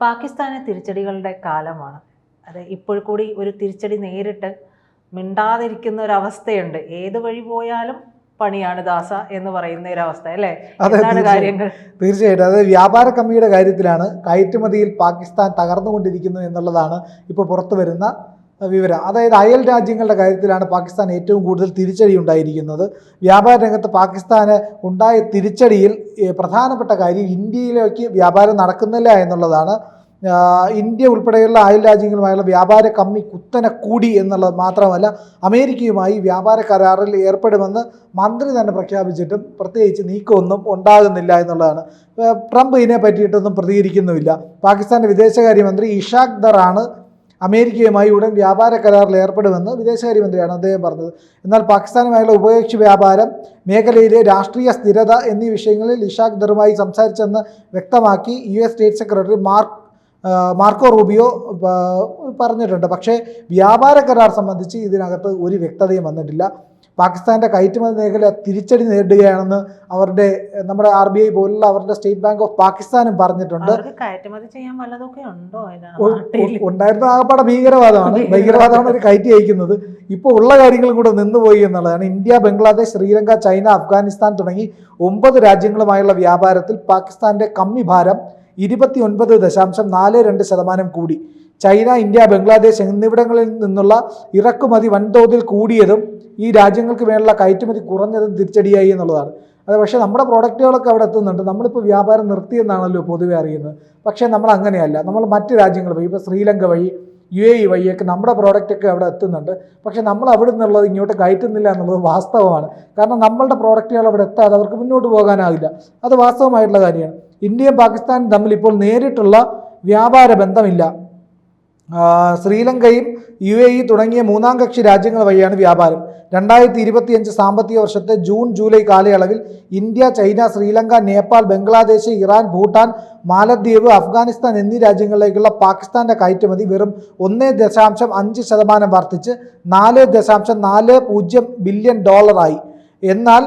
പാകിസ്ഥാന് തിരിച്ചടികളുടെ കാലമാണ്. അത് ഇപ്പോൾ കൂടി ഒരു തിരിച്ചടി നേരിട്ട് മിണ്ടാതിരിക്കുന്ന ഒരു അവസ്ഥയുണ്ട്. ഏത് വഴി പോയാലും പണിയാണ് ദാസ എന്ന് പറയുന്ന ഒരു അവസ്ഥ അല്ലേ? അതാണ്. കാര്യങ്ങൾ? തീർച്ചയായിട്ടും. അതായത് വ്യാപാര കമ്മിയുടെ കാര്യത്തിലാണ് കയറ്റുമതിയിൽ പാകിസ്ഥാൻ തകർന്നുകൊണ്ടിരിക്കുന്നു എന്നുള്ളതാണ് ഇപ്പോൾ പുറത്തു വരുന്ന വിവരം. അതായത് അയൽ രാജ്യങ്ങളുടെ കാര്യത്തിലാണ് പാകിസ്ഥാൻ ഏറ്റവും കൂടുതൽ തിരിച്ചടി ഉണ്ടായിരിക്കുന്നത്. വ്യാപാര രംഗത്ത് പാകിസ്ഥാന് ഉണ്ടായ തിരിച്ചടിയിൽ പ്രധാനപ്പെട്ട കാര്യം ഇന്ത്യയിലേക്ക് വ്യാപാരം നടക്കുന്നില്ല എന്നുള്ളതാണ്. ഇന്ത്യ ഉൾപ്പെടെയുള്ള അയൽ രാജ്യങ്ങളുമായുള്ള വ്യാപാര കമ്മി കുത്തനെ കൂടി എന്നുള്ളത് മാത്രമല്ല അമേരിക്കയുമായി വ്യാപാര കരാറിൽ ഏർപ്പെടുമെന്ന് മന്ത്രി തന്നെ പ്രഖ്യാപിച്ചിട്ടും പ്രത്യേകിച്ച് നീക്കമൊന്നും ഉണ്ടാകുന്നില്ല എന്നുള്ളതാണ്. ട്രംപ് ഇതിനെ പറ്റിയിട്ടൊന്നും പ്രതികരിക്കുന്നുമില്ല. പാകിസ്ഥാന്റെ വിദേശകാര്യമന്ത്രി ഇഷാഖ് ദറാണ് അമേരിക്കയുമായി ഉടൻ വ്യാപാര കരാറിൽ ഏർപ്പെടുമെന്ന് വിദേശകാര്യമന്ത്രിയാണ് അദ്ദേഹം പറഞ്ഞത്. എന്നാൽ പാകിസ്ഥാനുമായുള്ള ഉഭയകക്ഷി വ്യാപാരം മേഖലയിലെ രാഷ്ട്രീയ സ്ഥിരത എന്നീ വിഷയങ്ങളിൽ ഇഷാഖ് ദറുമായി സംസാരിച്ചെന്ന് വ്യക്തമാക്കി U S state secretary Mark Marco Rubio പറഞ്ഞിട്ടുണ്ട്. പക്ഷേ വ്യാപാര കരാർ സംബന്ധിച്ച് ഇതിനകത്ത് ഒരു വ്യക്തതയും വന്നിട്ടില്ല. പാകിസ്ഥാന്റെ കയറ്റുമതി മേഖല തിരിച്ചടി നേരിടുകയാണെന്ന് അവരുടെ നമ്മുടെ ആർ ബി ഐ പോലുള്ള അവരുടെ സ്റ്റേറ്റ് ബാങ്ക് ഓഫ് പാകിസ്ഥാനും പറഞ്ഞിട്ടുണ്ട്. ഉണ്ടായിരുന്ന ആകപ്പാടെ ഭീകരവാദമാണ്. ഭീകരവാദമാണ് അവർ കയറ്റി അയക്കുന്നത്. ഇപ്പോൾ ഉള്ള കാര്യങ്ങളും കൂടെ നിന്നുപോയി എന്നുള്ളതാണ്. ഇന്ത്യ ബംഗ്ലാദേശ് ശ്രീലങ്ക ചൈന അഫ്ഗാനിസ്ഥാൻ തുടങ്ങി ഒമ്പത് രാജ്യങ്ങളുമായുള്ള വ്യാപാരത്തിൽ പാകിസ്ഥാന്റെ കമ്മി ഭാരം ഇരുപത്തി ഒൻപത് ദശാംശം നാല് രണ്ട് ശതമാനം കൂടി. ചൈന ഇന്ത്യ ബംഗ്ലാദേശ് എന്നിവിടങ്ങളിൽ നിന്നുള്ള ഇറക്കുമതി വൻതോതിൽ കൂടിയതും ഈ രാജ്യങ്ങൾക്ക് മേലുള്ള കയറ്റുമതി കുറഞ്ഞതും തിരിച്ചടിയായി എന്നുള്ളതാണ്. അത് പക്ഷേ നമ്മുടെ പ്രോഡക്റ്റുകളൊക്കെ അവിടെ എത്തുന്നുണ്ട്. നമ്മളിപ്പോൾ വ്യാപാരം നിർത്തിയെന്നാണല്ലോ പൊതുവെ അറിയുന്നത്. പക്ഷേ നമ്മൾ അങ്ങനെയല്ല. നമ്മൾ മറ്റ് രാജ്യങ്ങൾ വഴി ഇപ്പോൾ ശ്രീലങ്ക വഴി യു എ ഇ വഴിയൊക്കെ നമ്മുടെ പ്രോഡക്റ്റൊക്കെ അവിടെ എത്തുന്നുണ്ട്. പക്ഷേ നമ്മൾ അവിടെ നിന്നുള്ളത് ഇങ്ങോട്ട് കയറ്റുന്നില്ല എന്നുള്ളത് വാസ്തവമാണ്. കാരണം നമ്മളുടെ പ്രോഡക്റ്റുകൾ അവിടെ എത്താതെ അവർക്ക് മുന്നോട്ട് പോകാനാവില്ല. അത് വാസ്തവമായിട്ടുള്ള കാര്യമാണ്. ഇന്ത്യയും പാകിസ്ഥാനും തമ്മിൽ ഇപ്പോൾ നേരിട്ടുള്ള വ്യാപാര ബന്ധമില്ല. ശ്രീലങ്കയും യു എ ഇ തുടങ്ങിയ മൂന്നാം കക്ഷി രാജ്യങ്ങൾ വഴിയാണ് വ്യാപാരം. രണ്ടായിരത്തി ഇരുപത്തിയഞ്ച് സാമ്പത്തിക വർഷത്തെ ജൂൺ ജൂലൈ കാലയളവിൽ India China Sri Lanka Nepal Bangladesh Iran Bhutan മാലദ്വീപ് അഫ്ഗാനിസ്ഥാൻ എന്നീ രാജ്യങ്ങളിലേക്കുള്ള പാകിസ്ഥാന്റെ കയറ്റുമതി വെറും ഒന്ന് ദശാംശം അഞ്ച് ശതമാനം വർദ്ധിച്ച് നാല് ദശാംശം നാല് പൂജ്യം ബില്യൺ ഡോളറായി. എന്നാൽ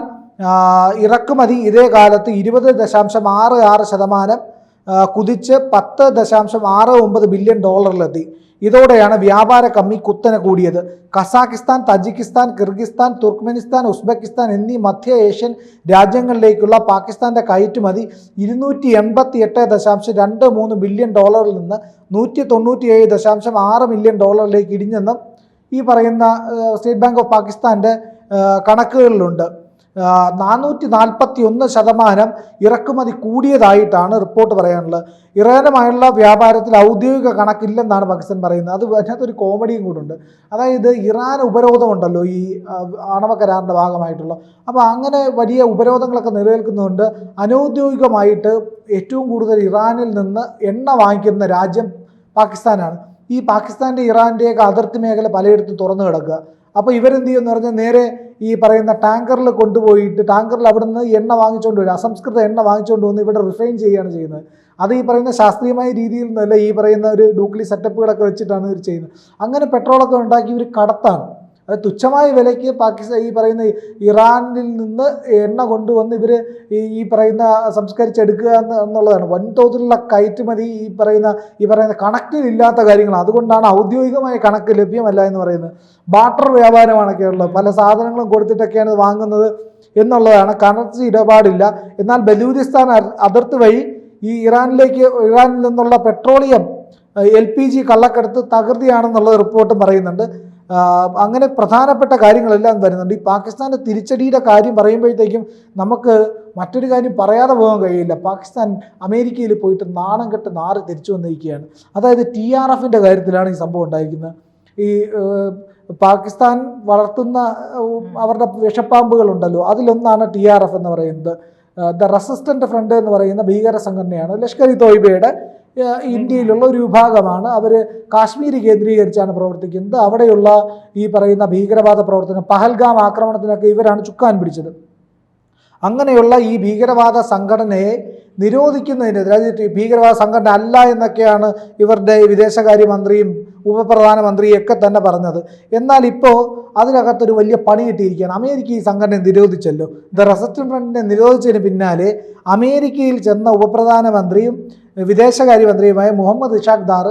ഇറക്കുമതി ഇതേ കാലത്ത് ഇരുപത് ദശാംശം ആറ് ആറ് ശതമാനം കുതിച്ച് പത്ത് ദശാംശം ആറ് ഒമ്പത് ബില്യൺ ഡോളറിലെത്തി. ഇതോടെയാണ് വ്യാപാര കമ്മി കുത്തനെ കൂടിയത്. Kazakhstan Tajikistan Kyrgyzstan Turkmenistan Uzbekistan എന്നീ മധ്യ ഏഷ്യൻ രാജ്യങ്ങളിലേക്കുള്ള പാകിസ്ഥാന്റെ കയറ്റുമതി ഇരുന്നൂറ്റി എൺപത്തി എട്ട് ദശാംശം രണ്ട് മൂന്ന് ബില്യൺ ഡോളറിൽ നിന്ന് നൂറ്റി തൊണ്ണൂറ്റി ഏഴ് ദശാംശം ആറ് മില്യൺ ഡോളറിലേക്ക് ഇടിഞ്ഞെന്നും ഈ പറയുന്ന സ്റ്റേറ്റ് ബാങ്ക് ഓഫ് പാകിസ്ഥാന്റെ കണക്കുകളിലുണ്ട്. നാനൂറ്റി നാൽപ്പത്തി ഒന്ന് ശതമാനം ഇറക്കുമതി കൂടിയതായിട്ടാണ് റിപ്പോർട്ട് പറയാനുള്ളത്. ഇറാനുമായുള്ള വ്യാപാരത്തിൽ ഔദ്യോഗിക കണക്കില്ലെന്നാണ് പാകിസ്ഥാൻ പറയുന്നത്. അത് അതിനകത്തൊരു കോമഡിയും കൂടെ ഉണ്ട്. അതായത് ഇറാൻ ഉപരോധമുണ്ടല്ലോ ഈ ആണവ കരാറിന്റെ ഭാഗമായിട്ടുള്ള. അപ്പോൾ അങ്ങനെ വലിയ ഉപരോധങ്ങളൊക്കെ നിലനിൽക്കുന്നതുകൊണ്ട് അനൗദ്യോഗികമായിട്ട് ഏറ്റവും കൂടുതൽ ഇറാനിൽ നിന്ന് എണ്ണ വാങ്ങിക്കുന്ന രാജ്യം പാകിസ്ഥാനാണ്. ഈ പാകിസ്ഥാന്റെ ഇറാന്റെയൊക്കെ അതിർത്തി മേഖല പലയിടത്തും തുറന്നു കിടക്കുക. അപ്പോൾ ഇവരെന്ത് ചെയ്യുമെന്ന് പറഞ്ഞാൽ നേരെ ഈ പറയുന്ന ടാങ്കറിൽ കൊണ്ടുപോയിട്ട് ടാങ്കറിൽ അവിടെ നിന്ന് എണ്ണ വാങ്ങിച്ചുകൊണ്ട് വരും. അസംസ്കൃത എണ്ണ വാങ്ങിച്ചുകൊണ്ട് വന്ന് ഇവിടെ റിഫൈൻ ചെയ്യുകയാണ് ചെയ്യുന്നത്. അത് ഈ പറയുന്ന ശാസ്ത്രീയമായ രീതിയിൽ നിന്നല്ല ഈ പറയുന്ന ഒരു ഡൂക്ലി സെറ്റപ്പുകളൊക്കെ വെച്ചിട്ടാണ് ഇവർ ചെയ്യുന്നത്. അങ്ങനെ പെട്രോളൊക്കെ ഉണ്ടാക്കി ഇവർ കടത്താണ്. അത് തുച്ഛമായ വിലയ്ക്ക് പാകിസ്ഥാൻ ഈ പറയുന്ന ഇറാനിൽ നിന്ന് എണ്ണ കൊണ്ടുവന്ന് ഇവർ ഈ പറയുന്ന സംസ്കരിച്ചെടുക്കുക എന്ന് എന്നുള്ളതാണ്. വൻതോതിലുള്ള കയറ്റുമതി ഈ പറയുന്ന ഈ പറയുന്ന കണക്കിലില്ലാത്ത കാര്യങ്ങളാണ് അതുകൊണ്ടാണ് ഔദ്യോഗികമായ കണക്ക് ലഭ്യമല്ല എന്ന് പറയുന്നത്. ബാട്ടർ വ്യാപാരമാണൊക്കെ ഉള്ളത് പല സാധനങ്ങളും കൊടുത്തിട്ടൊക്കെയാണ് വാങ്ങുന്നത് എന്നുള്ളതാണ്. കറൻസി ഇടപാടില്ല. എന്നാൽ ബലൂചിസ്ഥാൻ അതിർത്തി വഴി ഈ ഇറാനിലേക്ക് ഇറാനിൽ നിന്നുള്ള പെട്രോളിയം എൽ പി ജി കള്ളക്കടത്ത് തകൃതിയാണെന്നുള്ള റിപ്പോർട്ടും പറയുന്നുണ്ട്. അങ്ങനെ പ്രധാനപ്പെട്ട കാര്യങ്ങളെല്ലാം വരുന്നുണ്ട്. ഈ പാകിസ്ഥാന്റെ തിരിച്ചടിയുടെ കാര്യം പറയുമ്പോഴത്തേക്കും നമുക്ക് മറ്റൊരു കാര്യം പറയാതെ പോകാൻ കഴിയില്ല. പാകിസ്ഥാൻ അമേരിക്കയിൽ പോയിട്ട് നാണം കെട്ട് നാറ് തിരിച്ചു വന്നിരിക്കുകയാണ്. അതായത് ടി ആർ എഫിന്റെ കാര്യത്തിലാണ് ഈ സംഭവം ഉണ്ടായിരിക്കുന്നത്. ഈ പാകിസ്ഥാൻ വളർത്തുന്ന അവരുടെ വിഷപ്പാമ്പുകളുണ്ടല്ലോ അതിലൊന്നാണ് ടി ആർ എഫ് എന്ന് പറയുന്നത്. ദ റെസിസ്റ്റന്റ് ഫ്രണ്ട് എന്ന് പറയുന്ന ഭീകര സംഘടനയാണ് ലഷ്കർ ഇ തോയ്ബയുടെ ഇന്ത്യയിലുള്ള ഒരു വിഭാഗമാണ്. അവർ കാശ്മീർ കേന്ദ്രീകരിച്ചാണ് പ്രവർത്തിക്കുന്നത്. അവിടെയുള്ള ഈ പറയുന്ന ഭീകരവാദ പ്രവർത്തനം പഹൽഗാം ആക്രമണത്തിനൊക്കെ ഇവരാണ് ചുക്കാൻ പിടിച്ചത്. അങ്ങനെയുള്ള ഈ ഭീകരവാദ സംഘടനയെ നിരോധിക്കുന്നതിനെതിരെ അതായത് ഭീകരവാദ സംഘടന അല്ല എന്നൊക്കെയാണ് ഇവരുടെ വിദേശകാര്യമന്ത്രിയും ഉപപ്രധാനമന്ത്രിയും ഒക്കെ തന്നെ പറഞ്ഞത്. എന്നാൽ ഇപ്പോൾ അതിനകത്തൊരു വലിയ പണി കിട്ടിയിരിക്കുകയാണ്. അമേരിക്ക ഈ സംഘടനയെ നിരോധിച്ചല്ലോ. ദ റെസസ്റ്റ്മെന്റിനെ നിരോധിച്ചതിന് പിന്നാലെ അമേരിക്കയിൽ ചെന്ന ഉപപ്രധാനമന്ത്രിയും വിദേശകാര്യമന്ത്രിയുമായ മുഹമ്മദ് ഇഷാഖ് ദാർ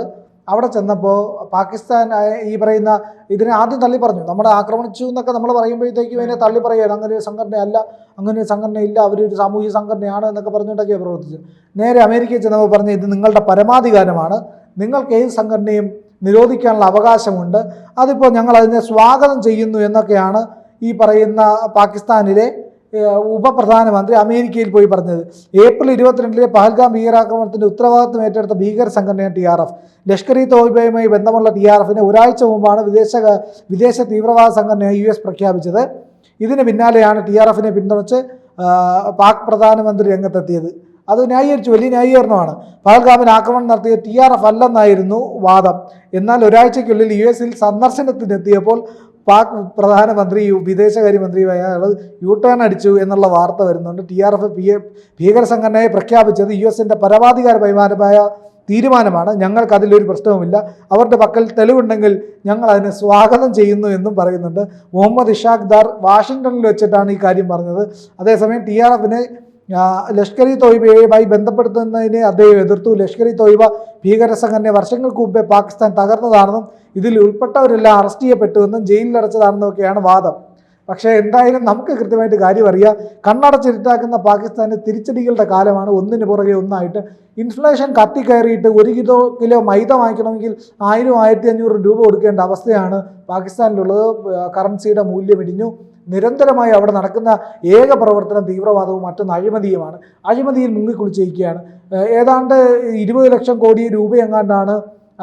അവിടെ ചെന്നപ്പോൾ പാകിസ്ഥാൻ ഈ പറയുന്ന ഇതിനെ ആദ്യം തള്ളി പറഞ്ഞു. നമ്മളെ ആക്രമിച്ചു എന്നൊക്കെ നമ്മൾ പറയുമ്പോഴത്തേക്കും ഇതിനെ തള്ളി പറയുകയാണ്. അങ്ങനെ ഒരു സംഘടനയല്ല അങ്ങനെ ഒരു സംഘടനയില്ല. അവരൊരു സാമൂഹിക സംഘടനയാണ് എന്നൊക്കെ പറഞ്ഞുകൊണ്ടൊക്കെയാണ് പ്രവർത്തിച്ചു നേരെ അമേരിക്കയിൽ ചെന്നപ്പോൾ പറഞ്ഞു ഇത് നിങ്ങളുടെ പരമാധികാരമാണ്. നിങ്ങൾക്ക് ഏത് സംഘടനയും നിരോധിക്കാനുള്ള അവകാശമുണ്ട്. അതിപ്പോൾ ഞങ്ങൾ അതിനെ സ്വാഗതം ചെയ്യുന്നു എന്നൊക്കെയാണ് ഈ പറയുന്ന പാകിസ്ഥാനിലെ ഉപപ്രധാനമന്ത്രി അമേരിക്കയിൽ പോയി പറഞ്ഞത്. ഏപ്രിൽ ഇരുപത്തിരണ്ടിലെ പഹൽഗാം ഭീകരാക്രമണത്തിന്റെ ഉത്തരവാദിത്വം ഏറ്റെടുത്ത ഭീകര സംഘടനയാണ് T R F. Lashkar e തോയ്ബയുമായി ബന്ധമുള്ള ടി ആർ എഫിനെ ഒരാഴ്ച മുമ്പാണ് വിദേശ വിദേശ തീവ്രവാദ സംഘടന യു എസ് പ്രഖ്യാപിച്ചത്. ഇതിന് പിന്നാലെയാണ് ടി ആർ എഫിനെ പിന്തുണച്ച് പാക് പ്രധാനമന്ത്രി രംഗത്തെത്തിയത്. അത് ന്യായീകരിച്ചു. വലിയ ന്യായീകരണമാണ്. പഹൽഗാമിന് ആക്രമണം നടത്തിയ ടി ആർ എഫ് അല്ലെന്നായിരുന്നു വാദം. എന്നാൽ ഒരാഴ്ചയ്ക്കുള്ളിൽ യു എസിൽ സന്ദർശനത്തിനെത്തിയപ്പോൾ പാക് പ്രധാനമന്ത്രിയും വിദേശകാര്യമന്ത്രിയുമായ അയാൾ യു ടേൺ അടിച്ചു എന്നുള്ള വാർത്ത വരുന്നുണ്ട്. ടി ആർ എഫ് ഭീകര സംഘടനയെ പ്രഖ്യാപിച്ചത് യു എസിന്റെ പരമാധികാര പൈമാനമായ തീരുമാനമാണ്. ഞങ്ങൾക്ക് അതിലൊരു പ്രശ്നവുമില്ല. അവരുടെ പക്കൽ തെളിവുണ്ടെങ്കിൽ ഞങ്ങൾ അതിനെ സ്വാഗതം ചെയ്യുന്നു എന്നും പറയുന്നുണ്ട്. മുഹമ്മദ് ഇഷാഖ് ദാർ വാഷിങ്ടണിൽ വെച്ചിട്ടാണ് ഈ കാര്യം പറഞ്ഞത്. അതേസമയം ടി ആർ എഫിനെ ലഷ്കർ ഇ തോയ്ബയുമായി ബന്ധപ്പെടുത്തുന്നതിനെ അദ്ദേഹം എതിർത്തു. ലഷ്കർ ഇ തോയ്ബ ഭീകര സംഘടന വർഷങ്ങൾക്ക് മുമ്പേ പാകിസ്ഥാൻ തകർന്നതാണെന്നും ഇതിൽ ഉൾപ്പെട്ടവരെല്ലാം അറസ്റ്റ് ചെയ്യപ്പെട്ടുവെന്നും ജയിലിലടച്ചതാണെന്നും ഒക്കെയാണ് വാദം. പക്ഷേ എന്തായാലും നമുക്ക് കൃത്യമായിട്ട് കാര്യം അറിയാം. കണ്ണടച്ചിരുട്ടാക്കുന്ന പാകിസ്ഥാന് തിരിച്ചടികളുടെ കാലമാണ്. ഒന്നിന് പുറകെ ഒന്നായിട്ട് ഇൻഫ്ലേഷൻ കത്തിക്കയറിയിട്ട് ഒരു കിലോ കിലോ മൈദ വാങ്ങിക്കണമെങ്കിൽ ആയിരം ആയിരത്തി അഞ്ഞൂറ് രൂപ കൊടുക്കേണ്ട അവസ്ഥയാണ് പാകിസ്ഥാനിലുള്ളത്. കറൻസിയുടെ മൂല്യം ഇടിഞ്ഞു. നിരന്തരമായി അവിടെ നടക്കുന്ന ഏക പ്രവർത്തനം തീവ്രവാദവും മറ്റൊന്ന് അഴിമതിയുമാണ്. അഴിമതിയിൽ മുങ്ങിക്കുളിച്ചിരിക്കുകയാണ്. ഏതാണ്ട് ഇരുപത് ലക്ഷം കോടി രൂപ എങ്ങാണ്ടാണ്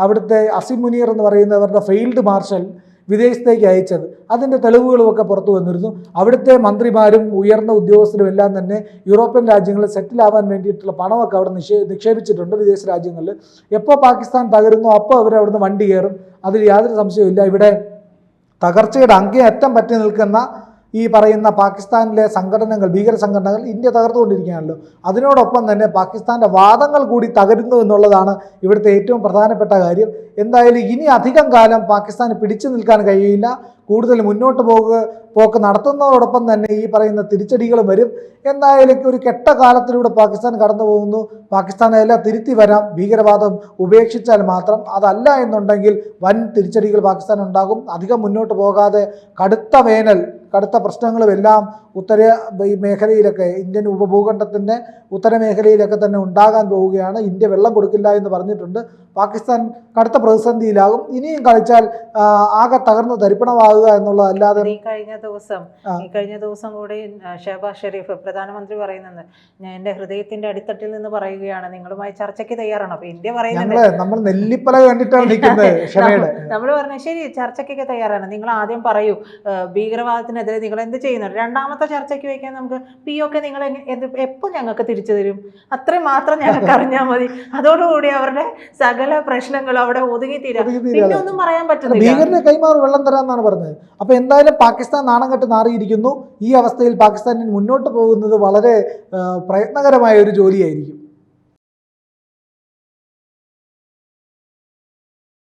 അവിടുത്തെ അസിം മുനീർ എന്ന് പറയുന്നവരുടെ ഫെയിൽഡ് മാർഷൽ വിദേശത്തേക്ക് അയച്ചത്. അതിന്റെ തെളിവുകളുമൊക്കെ പുറത്തു വന്നിരുന്നു. അവിടുത്തെ മന്ത്രിമാരും ഉയർന്ന ഉദ്യോഗസ്ഥരും എല്ലാം തന്നെ യൂറോപ്യൻ രാജ്യങ്ങളിൽ സെറ്റിൽ ആവാൻ വേണ്ടിയിട്ടുള്ള പണമൊക്കെ അവിടെ നിക്ഷേ നിക്ഷേപിച്ചിട്ടുണ്ട് വിദേശ രാജ്യങ്ങളിൽ. എപ്പോൾ പാകിസ്ഥാൻ തകരുന്നു അപ്പോൾ അവർ അവിടുന്ന് വണ്ടി കയറും. അതിൽ യാതൊരു സംശയവും ഇവിടെ തകർച്ചയുടെ അങ്ങേയറ്റം പറ്റി നിൽക്കുന്ന ഈ പറയുന്ന പാകിസ്ഥാനിലെ സംഘടനകൾ ഭീകര സംഘടനകൾ ഇന്ത്യ തകർത്തുകൊണ്ടിരിക്കുകയാണല്ലോ. അതിനോടൊപ്പം തന്നെ പാകിസ്ഥാന്റെ വാദങ്ങൾ കൂടി തകരുന്നു എന്നുള്ളതാണ് ഇവിടുത്തെ ഏറ്റവും പ്രധാനപ്പെട്ട കാര്യം. എന്തായാലും ഇനി അധികം കാലം പാകിസ്ഥാന് പിടിച്ചു നിൽക്കാൻ കഴിയില്ല. കൂടുതൽ മുന്നോട്ട് പോകുക പോക്ക് നടത്തുന്നതോടൊപ്പം തന്നെ ഈ പറയുന്ന തിരിച്ചടികൾ വരും. എന്തായാലും ഒരു കെട്ട കാലത്തിലൂടെ പാകിസ്ഥാൻ കടന്നു പോകുന്നു. പാകിസ്ഥാൻ എല്ലാം തിരുത്തി വരാം. ഭീകരവാദം ഉപേക്ഷിച്ചാൽ മാത്രം അതല്ല എന്നുണ്ടെങ്കിൽ വൻ തിരിച്ചടികൾ പാകിസ്ഥാൻ ഉണ്ടാകും. അധികം മുന്നോട്ട് പോകാതെ കടുത്ത വേനൽ കടുത്ത പ്രശ്നങ്ങളും എല്ലാം ഉത്തര ഈ മേഖലയിലൊക്കെ ഇന്ത്യൻ ഉപഭൂഖണ്ഡത്തിന്റെ ഉത്തര മേഖലയിലൊക്കെ തന്നെ ഉണ്ടാകാൻ പോവുകയാണ്. ഇന്ത്യ വെള്ളം കൊടുക്കില്ല എന്ന് പറഞ്ഞിട്ടുണ്ട്. പാകിസ്ഥാൻ കടുത്ത പ്രതിസന്ധിയിലാകും. ഇനിയും കളിച്ചാൽ ആകെ തകർന്ന് തരിപ്പണമാകുക എന്നുള്ളതല്ലാതെ ഈ കഴിഞ്ഞ ദിവസം ഈ കഴിഞ്ഞ ദിവസം കൂടി ഷഹബാസ് ഷെരീഫ് പ്രധാനമന്ത്രി പറയുന്നത് ഞാൻ എന്റെ ഹൃദയത്തിന്റെ അടിത്തട്ടിൽ നിന്ന് പറയുകയാണ് നിങ്ങളുമായി ചർച്ചയ്ക്ക് തയ്യാറാണ്. അപ്പൊ ഇന്ത്യ പറയുന്നത് നമ്മൾ നെല്ലിപ്പല കണ്ടിട്ടാണ് നിൽക്കുന്നത് നമ്മൾ പറഞ്ഞു ശരി ചർച്ചയ്ക്കൊക്കെ തയ്യാറാണ്. നിങ്ങൾ ആദ്യം പറയൂ ആ, ഭീകരവാദത്തിനെതിരെ നിങ്ങൾ എന്ത് ചെയ്യുന്നുണ്ട്? രണ്ടാമത്തെ ചർച്ചയ്ക്ക് വയ്ക്കാൻ നമുക്ക് പി ഒക്കെ നിങ്ങൾ എപ്പോൾ ഞങ്ങൾക്ക് തിരിച്ചു തരും? അത്രയും മാത്രം ഞങ്ങൾക്ക് അറിഞ്ഞാൽ മതി. അതോടുകൂടി അവരുടെ സകല പ്രശ്നങ്ങളും അവിടെ ഒതുങ്ങി തീരാം പിന്നെ ഒന്നും പറയാൻ പറ്റുന്നില്ല ഭീകരന് കൈമാറി വെള്ളം തരാമെന്നാണ് പറഞ്ഞത്. അപ്പൊ എന്തായാലും പാകിസ്ഥാൻ നാണം കെട്ട് നാറിയിരിക്കുന്നു. ഈ അവസ്ഥയിൽ പാകിസ്ഥാനിൽ മുന്നോട്ട് പോകുന്നത് വളരെ പ്രയത്നകരമായ ഒരു ജോലിയായിരിക്കും.